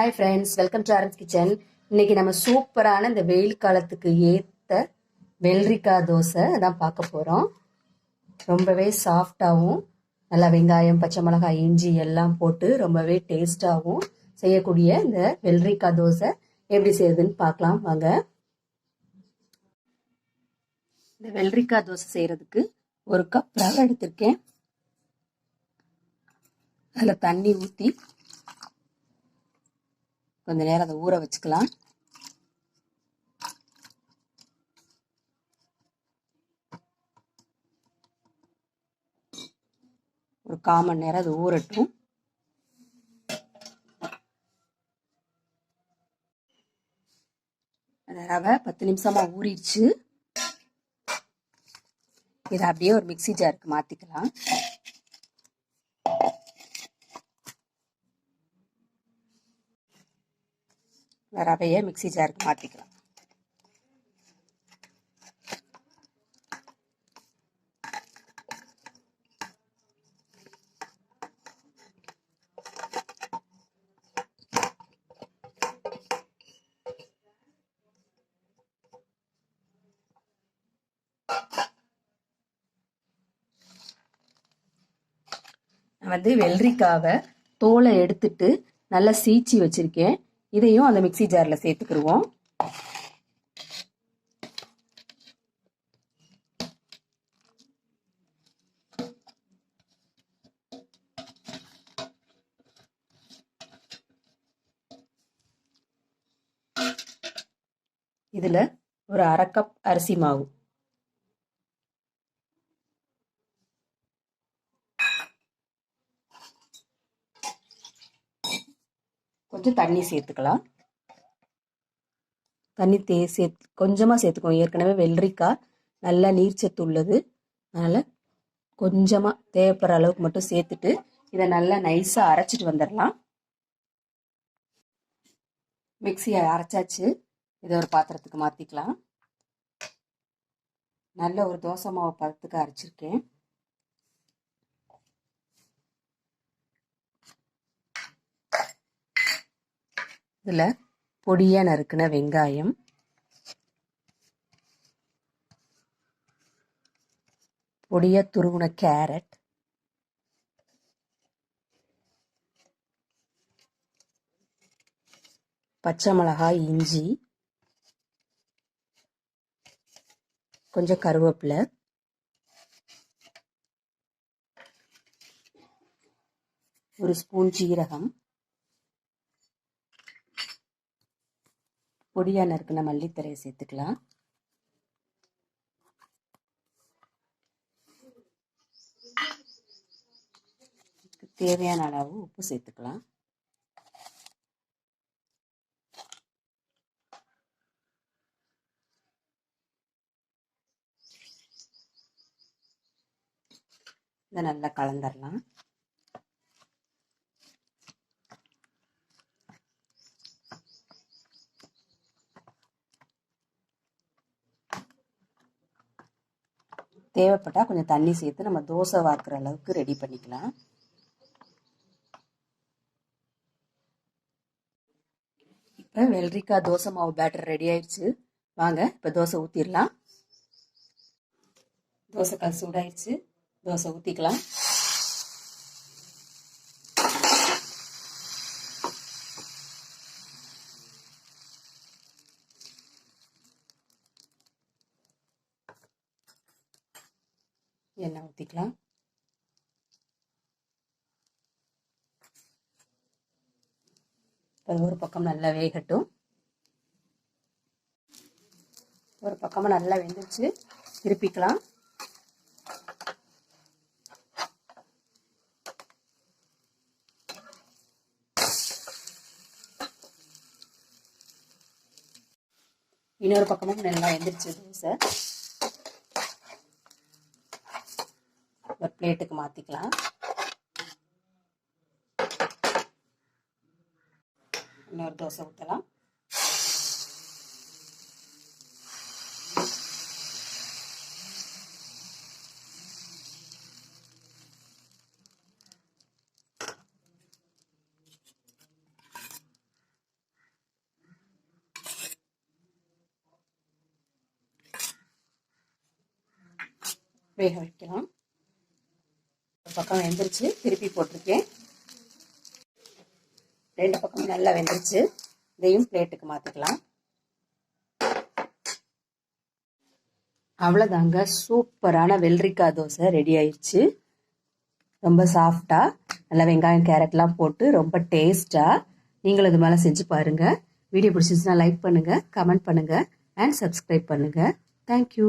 Hi friends welcome to Aran's kitchen இன்னைக்கு நம்ம சூப்பரான இந்த வெயில் காலத்துக்கு ஏற்ற வெள்ளரிக்காய் தோசை தான் பார்க்க போகிறோம் ரொம்பவே சாஃப்டாகவும் நல்லா வெங்காயம் பச்சை மிளகாய் இஞ்சி எல்லாம் போட்டு ரொம்பவே டேஸ்டாகவும் செய்யக்கூடிய இந்த வெள்ளரிக்காய் தோசை எப்படி செய்யுதுன்னு பார்க்கலாம். வாங்க. இந்த வெள்ளரிக்காய் தோசை செய்கிறதுக்கு ஒரு கப் ரவை எடுத்திருக்கேன். அதில் தண்ணி ஊற்றி கொஞ்ச நேரம் அதை ஊற வச்சுக்கலாம். ஒரு காமன் நேரம் அது ஊறட்டும். அந்த ரவை பத்து நிமிஷமா ஊறிடுச்சு. இதை அப்படியே ஒரு மிக்சி ஜாருக்கு மாத்திக்கலாம். ரவையை மிக்சி ஜாருக்கு மாற்றிக்கலாம் வந்து வெள்ளரிக்காவை தோலை எடுத்துட்டு நல்லா சீச்சி வச்சிருக்கேன். இதையும் அந்த மிக்சி ஜாரில் சேர்த்துக்கிடுவோம் இதில் ஒரு அரை கப் அரிசி மாவு. கொஞ்சம் தண்ணி சேர்த்துக்கலாம். தண்ணி தே சேர்த்து கொஞ்சமாக சேர்த்துக்கோங்க ஏற்கனவே வெள்ளரிக்காய் நல்லா நீர்ச்சத்து உள்ளது. அதனால் கொஞ்சமாக தேவைப்படுற அளவுக்கு மட்டும் சேர்த்துட்டு இதை நல்லா நைஸாக அரைச்சிட்டு வந்துடலாம். மிக்சியை அரைச்சாச்சு. இதை ஒரு பாத்திரத்துக்கு மாற்றிக்கலாம் நல்ல ஒரு தோசை மாவு பதத்துக்கு அரைச்சிருக்கேன். இதில் பொடியாக நறுக்கின வெங்காயம். பொடியாக துருவின கேரட். பச்சை மிளகாய் இஞ்சி. கொஞ்சம் கருவேப்பிலை. ஒரு ஸ்பூன் ஜீரகம் பொடியாக நறுக்கின மல்லித்தரையை சேர்த்துக்கலாம். தேவையான அளவு உப்பு சேர்த்துக்கலாம். இதை நல்லா கலந்துடலாம் தேவைப்பட்டால் கொஞ்சம் தண்ணி சேர்த்து நம்ம தோசை வார்க்குற அளவுக்கு ரெடி பண்ணிக்கலாம். இப்போ வெள்ளரிக்காய் தோசை மாவு பேட்டர் ரெடி ஆயிடுச்சு. வாங்க இப்போ தோசை ஊற்றிடலாம் தோசைக்கால் சூடாயிடுச்சு. தோசை ஊற்றிக்கலாம் எண்ணெய் ஊற்றிக்கலாம் ஒரு பக்கம் நல்லா வேகட்டும். ஒரு பக்கமாக நல்லா வெந்துச்சு திருப்பிக்கலாம். இன்னொரு பக்கமும் நல்லா வெந்துருச்சு தோசை. ஒரு பிளேட்டுக்கு மாற்றிக்கலாம் இன்னொரு தோசை ஊற்றலாம் வேக வைக்கலாம். பக்கம் வெந்துருச்சு. திருப்பி போட்டிருக்கேன். ரெண்டு பக்கம் நல்லா வெந்துருச்சு. இதையும் பிளேட்டுக்கு மாற்றிக்கலாம் அவ்வளோதாங்க சூப்பரான வெள்ளரிக்காய் தோசை ரெடி ஆயிடுச்சு. ரொம்ப சாஃப்டாக நல்லா வெங்காயம் கேரட்லாம் போட்டு ரொம்ப டேஸ்ட்டாக நீங்களும் இது மேலே செஞ்சு பாருங்கள் வீடியோ பிடிச்சிருச்சுன்னா லைக் பண்ணுங்கள் கமெண்ட் பண்ணுங்கள் அண்ட் சப்ஸ்கிரைப் பண்ணுங்கள் தேங்க்யூ